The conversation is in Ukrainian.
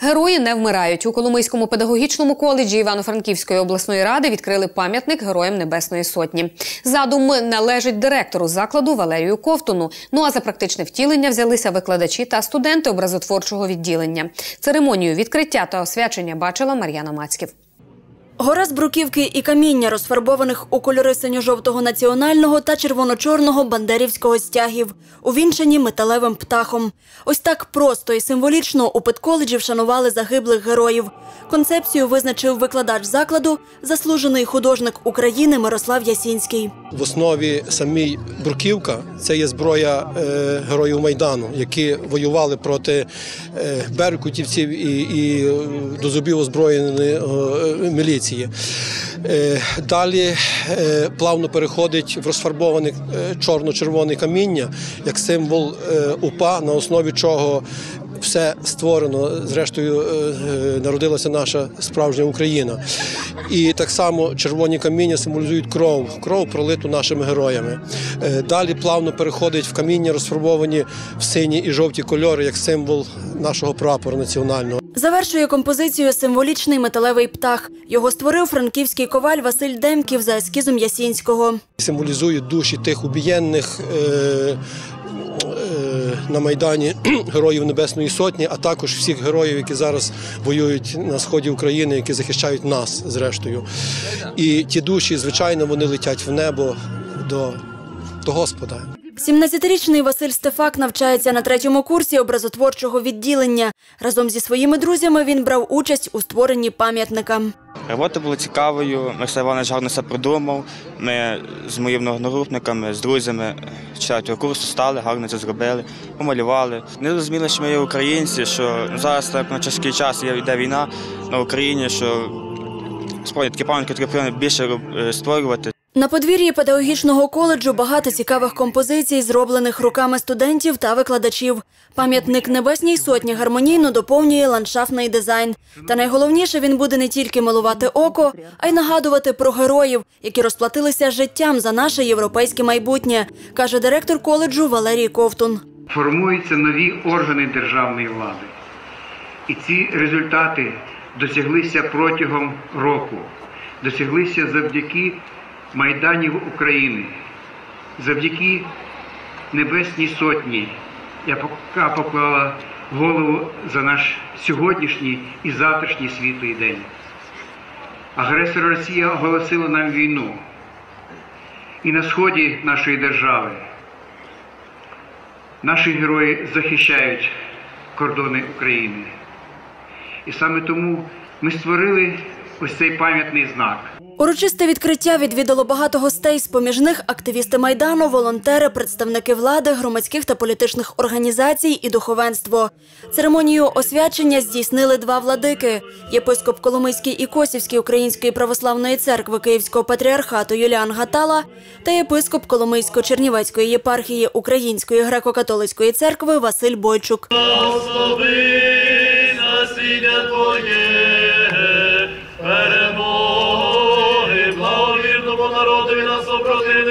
Герої не вмирають. У Коломийському педагогічному коледжі Івано-Франківської обласної ради відкрили пам'ятник Героям Небесної Сотні. Задум належить директору закладу Валерію Ковтуну. Ну а за практичне втілення взялися викладачі та студенти образотворчого відділення. Церемонію відкриття та освячення бачила Мар'яна Мацьків. Гора з бруківки і каміння, розфарбованих у кольори синьо-жовтого національного та червоно-чорного бандерівського стягів, увінчані металевим птахом. Ось так просто і символічно у педколеджі вшанували загиблих героїв. Концепцію визначив викладач закладу, заслужений художник України Мирослав Ясінський. В основі самій бруківка це є зброя е, героїв Майдану, які воювали проти е, беркутівців і, до зубів озброєної е, міліції. Е, далі е, плавно переходить в розфарбоване е, чорно-червоне каміння як символ УПА, на основі чого все створено. Зрештою, народилася наша справжня Україна. І так само червоні каміння символізують кров, кров пролиту нашими героями. Далі плавно переходить в каміння, розфарбовані в сині і жовті кольори, як символ нашого прапору національного. Завершує композицію символічний металевий птах. Його створив франківський коваль Василь Демків за ескізом Ясінського. Символізують душі тих убієнних. Е- е, на Майдані героїв Небесної Сотні, а також всіх героїв, які зараз воюють на сході України, які захищають нас, зрештою. І ті душі, звичайно, вони летять в небо до, до Господа. 17-річний Василь Стефак навчається на третьому курсі образотворчого відділення. Разом зі своїми друзями він брав участь у створенні пам'ятника. Робота була цікавою, Михайло Іванович гарно все продумав. Ми з моїми одногрупниками, з друзями четвертого курсу стали, гарно це зробили, помалювали. Не зрозуміли, що ми є українці, що зараз так на часький час йде війна на Україні, що справді такі пам'ятки потрібно більше е, створювати. На подвір'ї педагогічного коледжу багато цікавих композицій, зроблених руками студентів та викладачів. Пам'ятник Небесній Сотні гармонійно доповнює ландшафтний дизайн. Та найголовніше він буде не тільки милувати око, а й нагадувати про героїв, які розплатилися життям за наше європейське майбутнє, каже директор коледжу Валерій Ковтун. формуються нові органи державної влади. І ці результати досяглися протягом року, досяглися завдяки Майданів України, завдяки Небесній Сотні, яка поклала голову за наш сьогоднішній і завтрашній світлий день. Агресор Росія оголосила нам війну. І на сході нашої держави Наші герої захищають кордони України. І саме тому ми створили ось цей пам'ятний знак. Урочисте відкриття відвідало багато гостей. З поміж них активісти майдану, волонтери, представники влади, громадських та політичних організацій і духовенство. Церемонію освячення здійснили два владики: єпископ Коломийський і Косівський Української православної церкви Київського патріархату Юліан Гатала та єпископ Коломийсько-Чернівецької єпархії Української греко-католицької церкви Василь Бойчук. Благослови народові нас обрати,